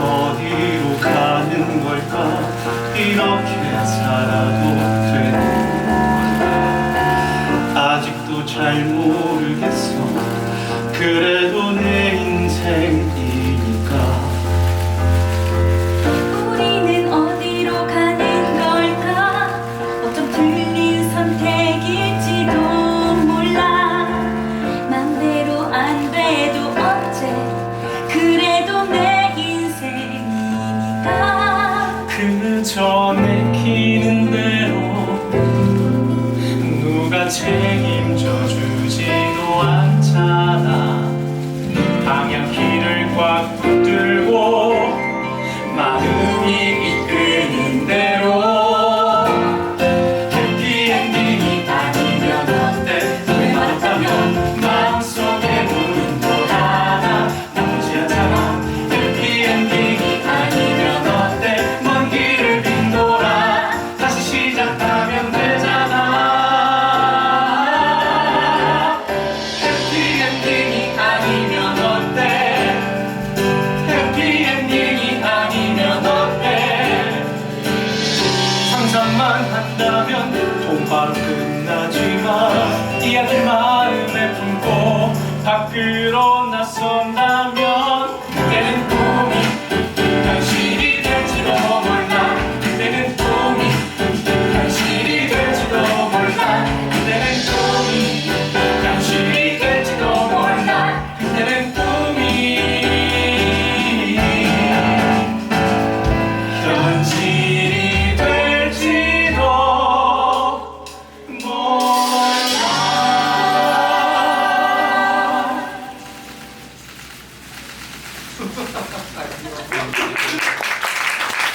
어디로 가는 걸까? 이렇게 살아도 되는 걸까 아직도 잘 모르겠어. 그래도 그저 내키는 대로 누가 책임져 생각만 한다면 봄바로 끝나지만 이 아들 마음에 품고 밖으로 나선다. はい。